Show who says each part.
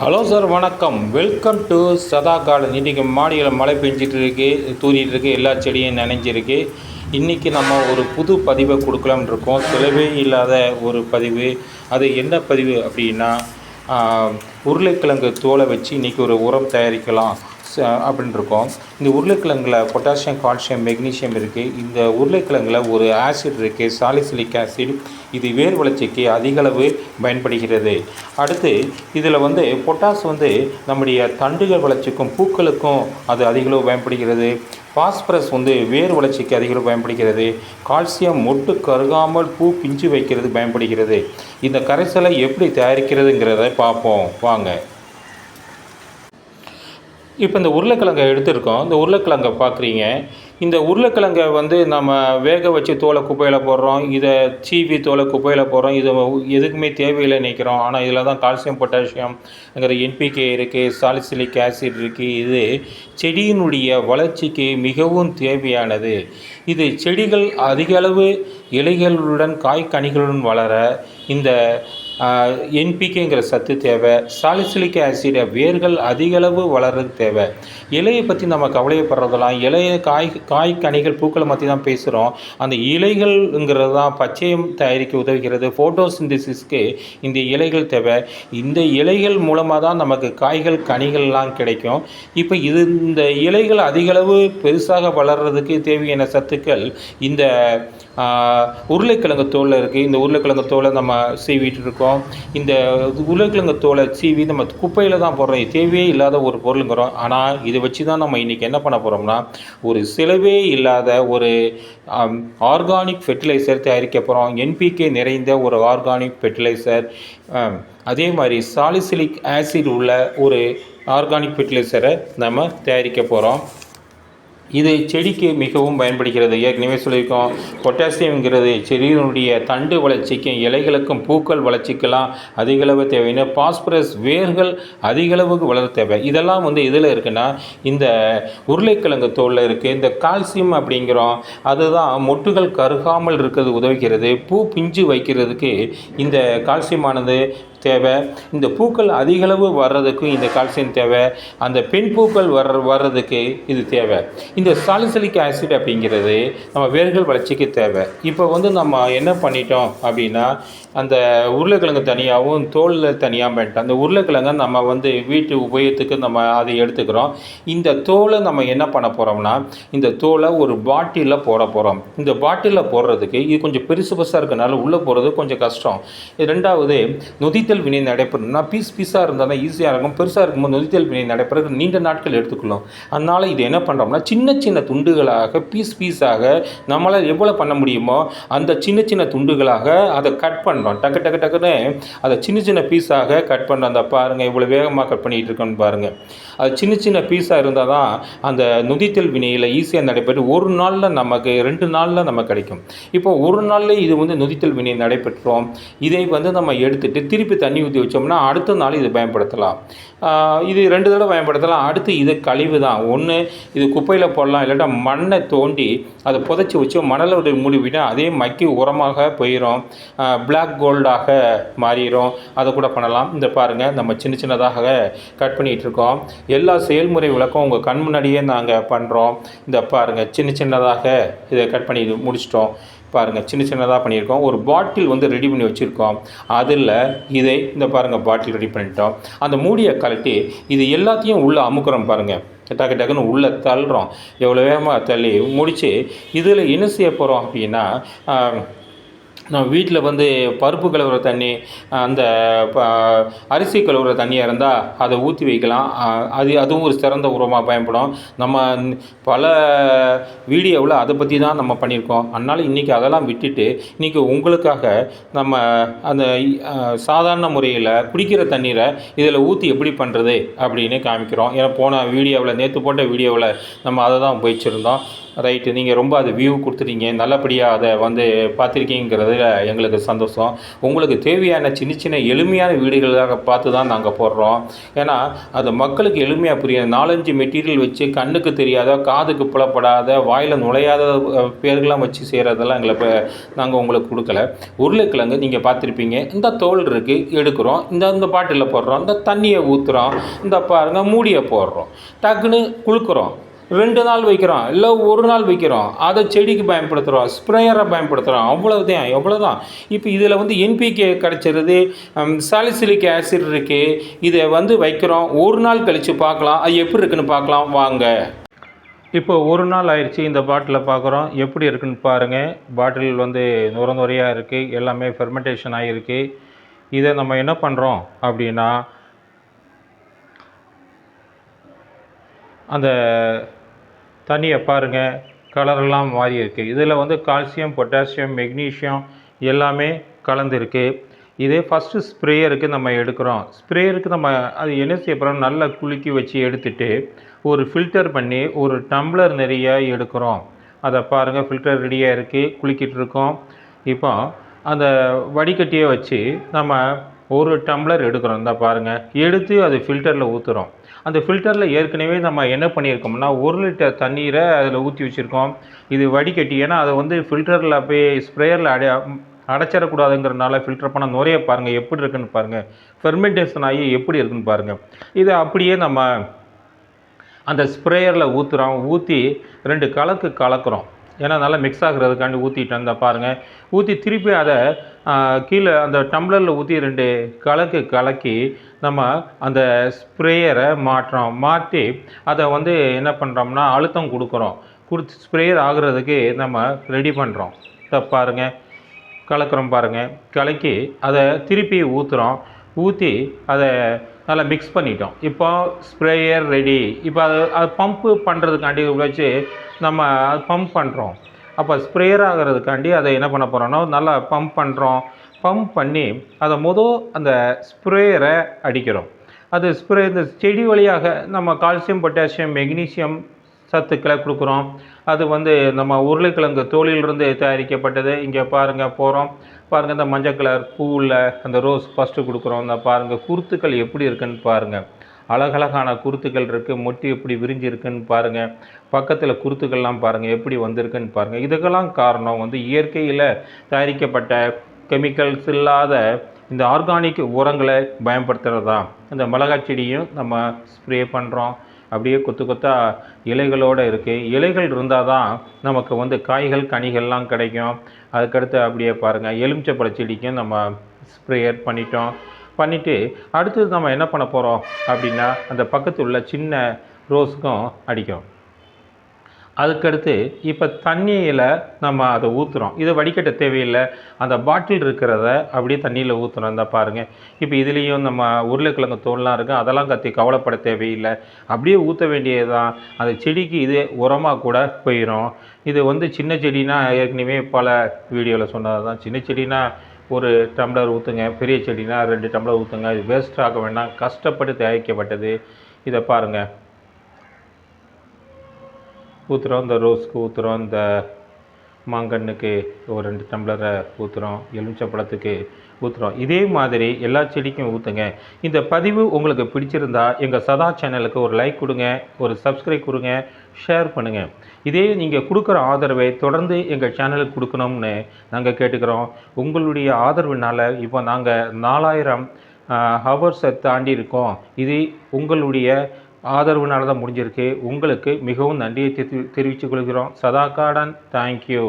Speaker 1: Hello sir வணக்கம். Welcome to சதா garden இன்றைக்கி மாடியில் மழை பெஞ்சிட்டு இருக்கு தூரிட்டு இருக்கு எல்லா செடியும் நினைஞ்சிருக்கு. இன்றைக்கி நம்ம ஒரு புது பதிவை கொடுக்கலாம்னு இருக்கோம். செலவே இல்லாத ஒரு பதிவு. அது என்ன பதிவு அப்படின்னா உருளைக்கிழங்கு தோலை வச்சு இன்றைக்கி ஒரு உரம் தயாரிக்கலாம் ச- அப்படின்னு இருக்கோம். இந்த உருளைக்கிழங்குல பொட்டாசியம் கால்சியம் மெக்னீசியம் இருக்குது இந்த உருளைக்கிழங்குல ஒரு ஆசிட் இருக்குது சாலிசிலிக் ஆசிட். இது வேர் வளர்ச்சிக்கு அதிகளவு பயன்படுகிறது. அடுத்து இதில் வந்து பொட்டாஸ் வந்து நம்முடைய தண்டுகள் வளர்ச்சிக்கும் பூக்களுக்கும் அது அதிகளவு பயன்படுகிறது. பாஸ்பரஸ் வந்து வேர் வளர்ச்சிக்கு அதிகளவு பயன்படுகிறது. கால்சியம் மொட்டு கருகாமல் பூ பிஞ்சு வைக்கிறது பயன்படுகிறது. இந்த கரைசலை எப்படி தயாரிக்கிறதுங்கிறத பார்ப்போம். வாங்க. இப்போ இந்த உருளைக்கிழங்கை எடுத்திருக்கோம். இந்த உருளைக்கிழங்கை பார்க்குறீங்க. இந்த உருளைக்கிழங்கை வந்து நம்ம வேக வச்சு தோலை குப்பையில் போடுறோம். இதை சீவி தோலை குப்பையில் போடுறோம். இது எதுக்குமே தேவையில்லை நினைக்கிறோம். ஆனால் இதில் தான் கால்சியம் பொட்டாசியம்ங்கிற என்பிகே இருக்குது சாலிசிலிக் ஆசிட் இருக்குது இது செடியினுடைய வளர்ச்சிக்கு மிகவும் தேவையானது. இது செடிகள் அதிக அளவு இலைகளுடன் காய் கனிகளுடன் வளர இந்த என்பிகேங்கிற சத்து தேவை. சாலிசிலிக் ஆசிட வேர்கள் அதிகளவு வளர்றது தேவை. இலையை பற்றி நம்ம கவலைப்படுறதெல்லாம் இலைய காய் காய் கனிகள் பூக்களை பற்றி தான் பேசுகிறோம் அந்த இலைகள்ங்கிறது தான் பச்சையம் தயாரிக்க உதவுகிறது. ஃபோட்டோசிந்தசிஸ்க்கு இந்த இலைகள் தேவை. இந்த இலைகள் மூலமாக தான் நமக்கு காய்கள் கனிகள்லாம் கிடைக்கும். இப்போ இது இந்த இலைகள் அதிகளவு பெருசாக வளர்கிறதுக்கு தேவையான சத்துக்கள் இந்த உருளைக்கிழங்கு தோலில் இருக்குது இந்த உருளைக்கிழங்கு தோலை நம்ம சீவிட்டு இருக்கோம். இந்த உருளைக்கிழங்கு தோலை சீவி நம்ம குப்பையில் தான் போடுறோம். தேவையே இல்லாத ஒரு பொருளுங்கிறோம். ஆனால் இதை வச்சு தான் நம்ம இன்றைக்கி என்ன பண்ண போகிறோம்னா ஒரு செலவே இல்லாத ஒரு ஆர்கானிக் ஃபெர்டிலைசர் தயாரிக்க போகிறோம் என்பிகே நிறைந்த ஒரு ஆர்கானிக் ஃபெர்டிலைசர். அதே மாதிரி சாலிசிலிக் ஆசிட் உள்ள ஒரு ஆர்கானிக் ஃபெர்டிலைசரை நம்ம தயாரிக்க போகிறோம் இது செடிக்கு மிகவும் பயன்படுகிறது. ஏற்கனவே சொல்லியிருக்கோம் பொட்டாசியம்ங்கிறது செடியினுடைய தண்டு வளர்ச்சிக்கும் இலைகளுக்கும் பூக்கள் வளர்ச்சிக்கெல்லாம் அதிகளவு தேவைன்னு பாஸ்பரஸ் வேர்கள் அதிகளவுக்கு வளர தேவை. இதெல்லாம் வந்து இதில் இருக்குன்னா இந்த உருளைக்கிழங்கு தோலில் இருக்குது இந்த கால்சியம் அப்படிங்கிறோம் அதுதான் மொட்டுகள் கருகாமல் இருக்கிறது உதவுகிறது. பூ பிஞ்சு வைக்கிறதுக்கு இந்த கால்சியமானது தேவை. இந்த பூக்கள் அதிகளவு வர்றதுக்கும் இந்த கால்சியம் தேவை. அந்த பெண் பூக்கள் வர்ற வர்றதுக்கு இது தேவை. இந்த சாலிசிலிக் ஆசிட் அப்படிங்கிறது நம்ம வேர்கள் வளர்ச்சிக்கு தேவை. இப்போ வந்து நம்ம என்ன பண்ணிட்டோம் அப்படின்னா அந்த உருளைக்கிழங்கு தனியாகவும் தோலில் தனியாக பண்ணிட்டோம். அந்த உருளைக்கிழங்கை நம்ம வந்து வீட்டு உபயோகத்துக்கு நம்ம அதை எடுத்துக்கிறோம். இந்த தோலை நம்ம என்ன பண்ண போகிறோம்னா இந்த தோலை ஒரு பாட்டிலில் போட போகிறோம் இந்த பாட்டிலில் போடுறதுக்கு இது கொஞ்சம் பெருசு பெருசாக இருக்கனால உள்ளே போகிறது கொஞ்சம் கஷ்டம். இது ரெண்டாவது நொதித்தல் வினை நடைபெறணும்னா பீஸ் பீஸாக இருந்தால் தான் ஈஸியாக இருக்கும். பெருசாக இருக்கும்போது நொதித்தல் வினை நடைபெறது நீண்ட நாட்கள் எடுத்துக்கொள்ளும். அதனால் இது என்ன பண்ணுறோம்னா சின்ன சின்ன துண்டுகளாக பீஸ் பீஸாக நம்மளால் எவ்வளோ பண்ண முடியுமோ அந்த சின்ன சின்ன துண்டுகளாக அதை கட் பண்ணுறோம் டக்கு டக்கு டக்குன்னு அதை சின்ன சின்ன பீஸாக கட் பண்ணுறோம் அந்த பாருங்கள் இவ்வளோ வேகமாக கட் பண்ணிகிட்டு இருக்கோன்னு பாருங்கள் அது சின்ன சின்ன பீஸாக இருந்தால் தான் அந்த நொதித்தல் வினையில் ஈஸியாக நடைபெற்று ஒரு நாளில் நமக்கு ரெண்டு நாளில் நமக்கு கிடைக்கும். இப்போ ஒரு நாளில் இது வந்து நொதித்தல் வினை நடைபெற்றோம். இதை வந்து நம்ம எடுத்துகிட்டு திருப்பி தண்ணி ஊற்றி வச்சோம்னா அடுத்த நாள் இதை பயன்படுத்தலாம். இது ரெண்டு தடவை பயன்படுத்தலாம். அடுத்து இது கழிவு தான். ஒன்று இது குப்பையில் போடலாம். இல்லாட்டா மண்ணை தோண்டி அதை புதைச்சி வச்சு மணலோட மூடிவிட்டா அதே மக்கி உரமாக போயிடும் பிளாக் கோல்டாக மாறிடும் அதை கூட பண்ணலாம். இந்த பாருங்கள் நம்ம சின்ன சின்னதாக கட் பண்ணிகிட்டு இருக்கோம் எல்லா செயல்முறை விளக்கம் உங்கள் கண் முன்னாடியே நாங்கள் பண்ணுறோம் இந்த பாருங்கள் சின்ன சின்னதாக இதை கட் பண்ணி முடிச்சிட்டோம். பாருங்கள் சின்ன சின்னதாக பண்ணியிருக்கோம். ஒரு பாட்டில் வந்து ரெடி பண்ணி வச்சுருக்கோம். அதில் இதை இந்த பாருங்கள் பாட்டில் ரெடி பண்ணிட்டோம். அந்த மூடியை கழட்டி இது எல்லாத்தையும் உள்ளே அமுக்குறோம் பாருங்கள் டக்கு டக்குன்னு உள்ளே தள்ளுறோம். எவ்வளோ வேகமாக தள்ளி முடித்து இதில் என்ன செய்ய போகிறோம் அப்படின்னா நான் வீட்டில் வந்து பருப்பு கழுவுற தண்ணி அந்த ப- அரிசி கழுவுற தண்ணியாக இருந்தால் அதை ஊற்றி வைக்கலாம். அது அதுவும் ஒரு சிறந்த உரமாக பயன்படும். நம்ம பல வீடியோவில் அதை பற்றி தான் நம்ம பண்ணியிருக்கோம். அதனால் இன்றைக்கி அதெல்லாம் விட்டுட்டு இன்றைக்கி உங்களுக்காக நம்ம அந்த சாதாரண முறையில் குடிக்கிற தண்ணீரை இதில் ஊற்றி எப்படி பண்ணுறது அப்படின்னு காமிக்கிறோம். ஏன்னா போன வீடியோவில் நேற்று போட்ட வீடியோவில் நம்ம அதை தான் உபயோகிச்சிருந்தோம். ரைட்டு நீங்கள் ரொம்ப அது வியூ கொடுத்துட்டீங்க. நல்லபடியாக அதை வந்து பார்த்துருக்கீங்கிறது அதில் எங்களுக்கு சந்தோஷம். உங்களுக்கு தேவையான சின்ன சின்ன எளிமையான வீடுகளாக பார்த்து தான் நாங்கள் போடுறோம். ஏன்னா அது மக்களுக்கு எளிமையாக புரியும். நாலஞ்சு மெட்டீரியல் வச்சு கண்ணுக்கு தெரியாத காதுக்கு புலப்படாத வாயில் நுழையாத பேர்களாம் பேர்கள்லாம் வச்சு செய்கிறதெல்லாம் எங்களை இப்போ நாங்கள் உங்களுக்கு கொடுக்கல. உருளைக்கிழங்கு நீங்கள் பார்த்துருப்பீங்க. இந்த தோல் இருக்குது எடுக்கிறோம். இந்த இந்த பாட்டிலில் போடுறோம். இந்த தண்ணியை ஊற்றுறோம் இந்த பாருங்க மூடியை போடுறோம். டக்குன்னு குளுக்குறோம். ரெண்டு நாள் வைக்கிறோம் இல்லை ஒரு நாள் வைக்கிறோம். அதை செடிக்கு பயன்படுத்துகிறோம் ஸ்ப்ரேயரை பயன்படுத்துகிறோம் அவ்வளோதான் எவ்வளோ தான் இப்போ இதில் வந்து என்பிகே கிடச்சிருது சாலிசிலிக் ஆசிட் இருக்குது இதை வந்து வைக்கிறோம் ஒரு நாள் கழித்து பார்க்கலாம். அது எப்படி இருக்குன்னு பார்க்கலாம் வாங்க. இப்போ ஒரு நாள் ஆயிடுச்சு இந்த பாட்டிலை பார்க்குறோம். எப்படி இருக்குன்னு பாருங்கள் பாட்டில் வந்து நுர நுரையாக இருக்குது எல்லாமே ஃபெர்மெண்டேஷன் ஆகிருக்கு இதை நம்ம என்ன பண்ணுறோம் அப்படின்னா அந்த தண்ணியை பாருங்கள் கலரெல்லாம் மாறி இருக்கு இதில் வந்து கால்சியம் பொட்டாசியம் மெக்னீஷியம் எல்லாமே கலந்துருக்கு. இதே ஃபஸ்ட்டு ஸ்ப்ரேயருக்கு நம்ம எடுக்கிறோம். ஸ்ப்ரேயருக்கு நம்ம அது என்ன செய்ய போகிறோம் நல்லா குலுக்கி வச்சு எடுத்துட்டு ஒரு ஃபில்டர் பண்ணி ஒரு டம்ளர் நிறைய எடுக்கிறோம். அதை பாருங்கள் ஃபில்டர் ரெடியாக இருக்குது குலுக்கிட்டு இருக்கோம். இப்போ அந்த வடிகட்டியை வச்சு நம்ம ஒரு டம்ளர் எடுக்கிறோம். இந்த பாருங்கள் எடுத்து அது ஃபில்டரில் ஊற்றுறோம் அந்த ஃபில்டரில் ஏற்கனவே நம்ம என்ன பண்ணியிருக்கோம்னா ஒரு லிட்டர் தண்ணீரை அதில் ஊற்றி வச்சுருக்கோம். இது வடிகட்டி ஏன்னா அதை வந்து ஃபில்டரில் போய் ஸ்ப்ரேயரில் அடை அடைச்சிடக்கூடாதுங்கிறனால ஃபில்டர் பண்ண நுரைய பாருங்கள் எப்படி இருக்குன்னு பாருங்கள் ஃபெர்மெண்டேஷன் ஆகி எப்படி இருக்குன்னு பாருங்கள் இதை அப்படியே நம்ம அந்த ஸ்ப்ரேயரில் ஊற்றுறோம் ஊற்றி ரெண்டு கலக்கு கலக்கிறோம். ஏன்னா நல்லா மிக்ஸ் ஆகுறதுக்காண்டி ஊற்றிட்டு அந்த பாருங்கள் ஊற்றி திருப்பி அதை கீழே அந்த டம்ளரில் ஊற்றி ரெண்டு கலக்கு கலக்கி நம்ம அந்த ஸ்ப்ரேயரை மாட்டுறோம் மாற்றி அதை வந்து என்ன பண்ணுறோம்னா அழுத்தம் கொடுக்குறோம். கொடுத்து ஸ்ப்ரேயர் ஆகுறதுக்கு நம்ம ரெடி பண்ணுறோம் இதை பாருங்கள் கலக்கிறோம் பாருங்கள் கலக்கி அதை திருப்பி ஊற்றுறோம் ஊற்றி அதை நல்லா மிக்ஸ் பண்ணிட்டோம். இப்போ ஸ்ப்ரேயர் ரெடி இப்போ அது அது பம்ப்பு பண்ணுறதுக்காண்டி வச்சு நம்ம அது பம்ப் பண்ணுறோம் அப்போ ஸ்ப்ரேயர் ஆகிறதுக்காண்டி அதை என்ன பண்ண போகிறோன்னா நல்லா பம்ப் பண்ணுறோம் பம்ப் பண்ணி அதை மொதல் அந்த ஸ்ப்ரேயரை அடிக்கிறோம். அது ஸ்ப்ரே இந்த செடி வழியாக நம்ம கால்சியம் பொட்டாசியம் மெக்னீசியம் சத்துக்களை கொடுக்குறோம். அது வந்து நம்ம உருளைக்கிழங்கு தோலிலிருந்து தயாரிக்கப்பட்டது. இங்கே பாருங்கள் போகிறோம். பாருங்கள் இந்த மஞ்சள் கலர் பூவில் அந்த ரோஸ் ஃபஸ்ட்டு கொடுக்குறோம். இந்த பாருங்கள் குருத்துக்கள் எப்படி இருக்குன்னு பாருங்கள் அழகழகான குருத்துக்கள் இருக்குது மொட்டி எப்படி விரிஞ்சு இருக்குன்னு பாருங்கள் பக்கத்தில் குருத்துக்கள்லாம் பாருங்கள் எப்படி வந்திருக்குன்னு பாருங்கள் இதுக்கெல்லாம் காரணம் வந்து இயற்கையில் தயாரிக்கப்பட்ட கெமிக்கல்ஸ் இல்லாத இந்த ஆர்கானிக் உரங்களை பயன்படுத்துகிறது தான் இந்த மிளகாய் செடியும் நம்ம ஸ்ப்ரே பண்ணுறோம் அப்படியே கொத்து கொத்தா இலைகளோடு இருக்குது இலைகள் இருந்தால் தான் நமக்கு வந்து காய்கள் கனிகள்லாம் கிடைக்கும். அதுக்கடுத்து அப்படியே பாருங்கள் எலுமிச்சப்பழ செடிக்கும் நம்ம ஸ்ப்ரேயர் பண்ணிட்டோம். பண்ணிவிட்டு அடுத்தது நம்ம என்ன பண்ண போகிறோம் அப்படின்னா அந்த பக்கத்து உள்ள சின்ன ரோஸுக்கும் அடிக்கும் அதுக்கடுத்து இப்போ தண்ணியில் நம்ம அதை ஊற்றுறோம் இதை வடிகட்ட தேவையில்லை. அந்த பாட்டில் இருக்கிறத அப்படியே தண்ணியில் ஊற்றுறோம் இந்த பாருங்கள் இப்போ இதுலேயும் நம்ம உருளைக்கிழங்கு தோல்லாம் இருக்குது அதெல்லாம் கத்தி கவலைப்பட தேவையில்லை. அப்படியே ஊற்ற வேண்டியது தான் அந்த செடிக்கு இது உரமாக கூட போயிடும் இது வந்து சின்ன செடினா ஏற்கனவே பல வீடியோவில் சொன்னது தான் சின்ன செடினா ஒரு டம்ளர் ஊற்றுங்க பெரிய செடினா ரெண்டு டம்ளர் ஊற்றுங்க இது வேஸ்ட் ஆக வேண்டாம். கஷ்டப்பட்டு தயாரிக்கப்பட்டது. இதை பாருங்கள் ஊற்றுறோம் இந்த ரோஸ்க்கு ஊற்றுறோம் இந்த மாங்கன்னுக்கு ஒரு ரெண்டு டம்ளரை ஊற்றுறோம் எலுமிச்சப்பழத்துக்கு ஊற்றுறோம் இதே மாதிரி எல்லா செடிக்கும் ஊற்றுங்க இந்த பதிவு உங்களுக்கு பிடிச்சிருந்தா எங்கள் சதா சேனலுக்கு ஒரு லைக் கொடுங்க ஒரு சப்ஸ்கிரைப் கொடுங்க ஷேர் பண்ணுங்கள் இதே நீங்கள் கொடுக்குற ஆதரவை தொடர்ந்து எங்கள் சேனலுக்கு கொடுக்கணும்னு நாங்கள் கேட்டுக்கிறோம். உங்களுடைய ஆதரவுனால் இப்போ நாங்கள் நாலாயிரம் ஹவர்ஸை தாண்டி இருக்கோம். இது உங்களுடைய ஆதரவுனால தான் முடிஞ்சிருக்கு. உங்களுக்கு மிகவும் நன்றியை தெரிவித்துக் கொள்கிறோம். சதா கார்டன் தேங்க்யூ